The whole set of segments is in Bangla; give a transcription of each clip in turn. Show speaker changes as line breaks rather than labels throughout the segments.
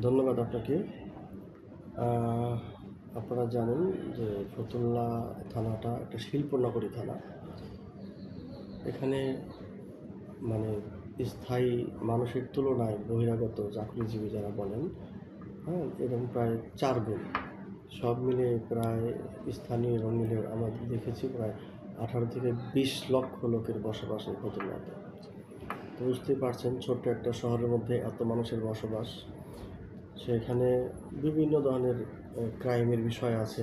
ধন্যবাদ আপনাকে। আপনারা জানেন যে ফতুল্লা থানাটা একটা শিল্পনগরী থানা। এখানে মানে স্থায়ী মানুষের তুলনায় বহিরাগত চাকরিজীবী যারা বলেন হ্যাঁ এরকম প্রায় চার গুণ। সব মিলে প্রায় স্থানীয় এবং মিলে আমরা দেখেছি প্রায় আঠারো থেকে বিশ লক্ষ লোকের বসবাস এই ফতুল্লাতে। তো বুঝতেই পারছেন, ছোট্ট একটা শহরের মধ্যে এত মানুষের বসবাস। সেখানে বিভিন্ন ধরনের ক্রাইমের বিষয় আছে,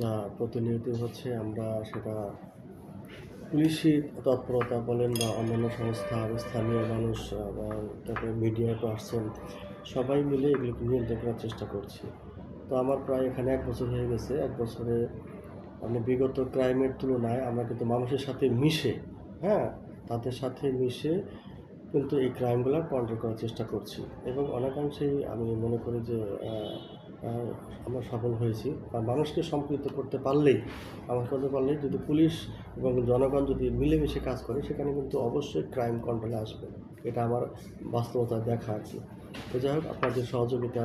যা প্রতিনিয়ত হচ্ছে আমরা সেটা পুলিশি তৎপরতা বলেন বা অন্যান্য সংস্থা স্থানীয় মানুষ বা তারপরে মিডিয়ায় পার্সন সবাই মিলে এগুলোকে নিয়ন্ত্রণ করার চেষ্টা করছি। তো আমার প্রায় এখানে এক বছর হয়ে গেছে, এক বছরে মানে বিগত ক্রাইমের তুলনায় আমরা কিন্তু মানুষের সাথে মিশে হ্যাঁ তাদের সাথে মিশে কিন্তু এই ক্রাইমগুলো কন্ট্রোল করার চেষ্টা করছি। এবং অনেকাংশেই আমি মনে করি যে আমরা সফল হয়েছি। আর মানুষকে সম্পৃক্ত করতে পারলেই, আমার করতে পারলেই যদি পুলিশ এবং জনগণ যদি মিলেমিশে কাজ করে, সেখানে কিন্তু অবশ্যই ক্রাইম কন্ট্রোলে আসবে। এটা আমার বাস্তবতা দেখা আর কি তো যাই হোক আপনার যে সহযোগিতা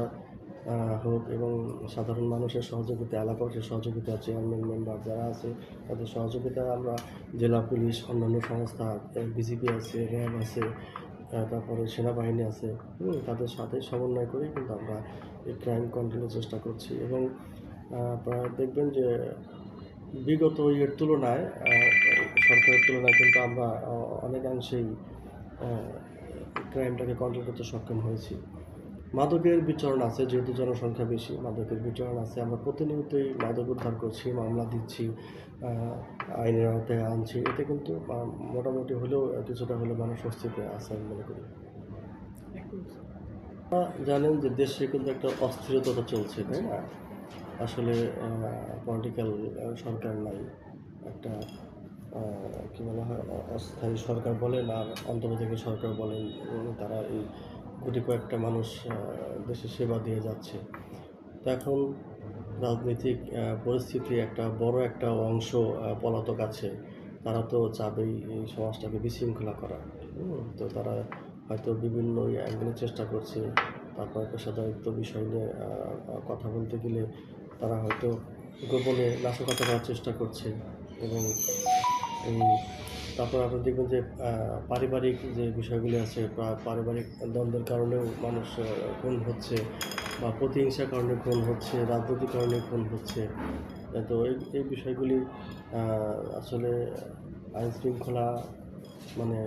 হোক এবং সাধারণ মানুষের সহযোগিতা, এলাকাবাসীর সহযোগিতা চেয়ারম্যান মেম্বার যারা আছে, তাদের সহযোগিতা আমরা জেলা পুলিশ, অন্যান্য সংস্থা বিজিপি আছে, র্যাব আছে তারপরে সেনাবাহিনী আছে তাদের সাথে সমন্বয় করে কিন্তু আমরা এই ক্রাইম কন্ট্রোলের চেষ্টা করছি এবং আপনারা দেখবেন যে বিগত ইয়ের তুলনায় সরকারের তুলনায় কিন্তু আমরা অনেকাংশেই ক্রাইমটাকে কন্ট্রোল করতে সক্ষম হয়েছি। মাদকের বিচরণ আছে, যেহেতু জনসংখ্যা বেশি, মাদকের বিচরণ আছে। আমরা প্রতিনিয়তই মাদক উদ্ধার করছি, মামলা দিচ্ছি আইনের আওতায় আনছি। এতে কিন্তু মোটামুটি হলেও কিছুটা হলেও মানুষ স্বস্তিতে আছে আমি মনে করি। জানেন যে দেশে কিন্তু একটা অস্থিরতা চলছে, তাই না? আসলে পলিটিক্যাল সরকার নাই। একটা কী বলা হয়, অস্থায়ী সরকার বলেন, আর অন্তর্বর্তী সরকার বলেন, তারা এই গুটি কয়েকটা মানুষ দেশে সেবা দিয়ে যাচ্ছে। তো এখন রাজনৈতিক পরিস্থিতি একটা বড় একটা অংশ পলাতক আছে। তারা তো চাবেই এই সমাজটাকে বিশৃঙ্খলা করা। তো তারা হয়তো বিভিন্ন অ্যাঙ্গেলে চেষ্টা করছে। তারপর পেশাদারিত্ব বিষয় নিয়ে কথা বলতে গেলে তারা হয়তো গোপনে নাশকতা করার চেষ্টা করছে। এবং এই তারপর আপনি দেখবেন যে পারিবারিক যে বিষয়গুলি আছে পারিবারিক দ্বন্দ্বের কারণেও মানুষ খুন হচ্ছে, বা প্রতিহিংসার কারণে খুন হচ্ছে, রাজনৈতিক কারণে খুন হচ্ছে। তো এই এই বিষয়গুলি আসলে আইন শৃঙ্খলা মানে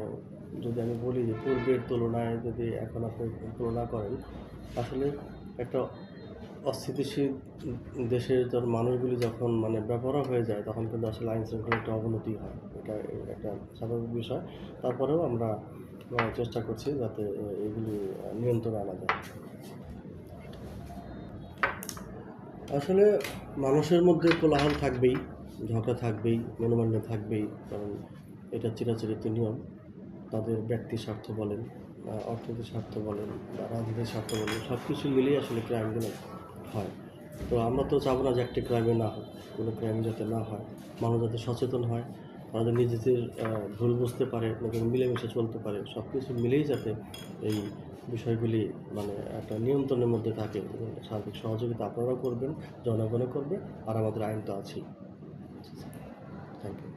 যদি আমি বলি যে পূর্বের তুলনায় যদি এখন আপনি তুলনা করেন, আসলে একটা অস্থিতিশীল দেশের যখন মানুষগুলি যখন মানে ব্যবহার হয়ে যায়, তখন কিন্তু আসলে আইন শৃঙ্খলার একটা অবনতি হয়। এটা একটা স্বাভাবিক বিষয়। তারপরেও আমরা চেষ্টা করছি যাতে এগুলি নিয়ন্ত্রণে আনা যায়। আসলে মানুষের মধ্যে কোলাহল থাকবেই ঝগড়া থাকবেই মনোমান্য থাকবেই, কারণ এটা চিরাচরিত নিয়ম। তাদের ব্যক্তি স্বার্থ বলেন, বা অর্থনৈতিক স্বার্থ বলেন, বা রাজনৈতিক স্বার্থ বলেন সব কিছু মিলিয়ে আসলে ক্রাইমগুলো হয়। তো আমরা তো চাবো না যে একটি ক্রাইমে না হয় কোনো ক্রাইম যাতে না হয়। মানুষ যাতে সচেতন হয় তাদের নিজেদের ভুল বুঝতে পারে এবং মিলেমিশে চলতে পারে সব কিছু মিলেই যাতে এই বিষয়গুলি মানে একটা নিয়ন্ত্রণের মধ্যে থাকে সার্বিক সহযোগিতা আপনারাও করবেন, জনগণও করবে, আর আমাদের আইন তো আছেই।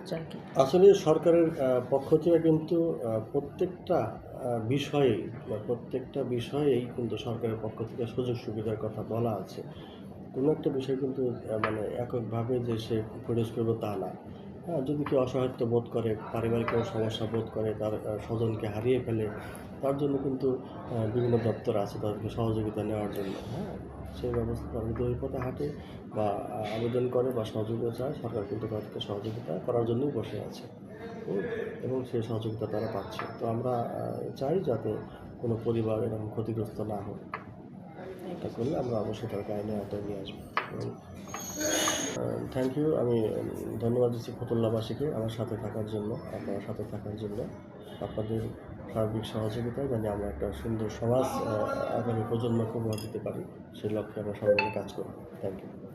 থ্যাংক
আর কি?
আসলে সরকারের পক্ষ থেকে কিন্তু প্রত্যেকটা বিষয়ে, বা প্রত্যেকটা বিষয়েই কিন্তু সরকারের পক্ষ থেকে সুযোগ সুবিধার কথা বলা আছে। কোনো একটা বিষয় কিন্তু মানে এককভাবে যে সে প্রডিউস করবে তা না। হ্যাঁ যদি কেউ অসহায়ত্ব বোধ করে, পারিবারিক কোনো সমস্যা বোধ করে, তার স্বজনকে হারিয়ে ফেলে তার জন্য কিন্তু বিভিন্ন দপ্তর আছে তাদেরকে সহযোগিতা নেওয়ার জন্য হ্যাঁ? সেই ব্যবস্থা তারা যদি ওই পথে হাঁটে বা আবেদন করে বা সহযোগিতা চায়। সরকার কিন্তু তাদেরকে সহযোগিতা করার জন্যই বসে আছে এবং সেই সহযোগিতা তারা পাচ্ছে। তো আমরা চাই যাতে কোনো পরিবার এরকম ক্ষতিগ্রস্ত না হোক। এটা করলে আমরা অবশ্যই তাদেরকে আইনে আওতায় নিয়ে আসব। থ্যাংক ইউ আমি ধন্যবাদ দিচ্ছি ফতুল্লাবাসীকে আমার সাথে থাকার জন্য, আপনার সাথে থাকার জন্য। আপনাদের সার্বিক সহযোগিতায় মানে আমরা একটা সুন্দর সমাজ আগামী প্রজন্মকে উপহার দিতে পারি। সেই লক্ষ্যে আমরা সবাই কাজ করি থ্যাংক ইউ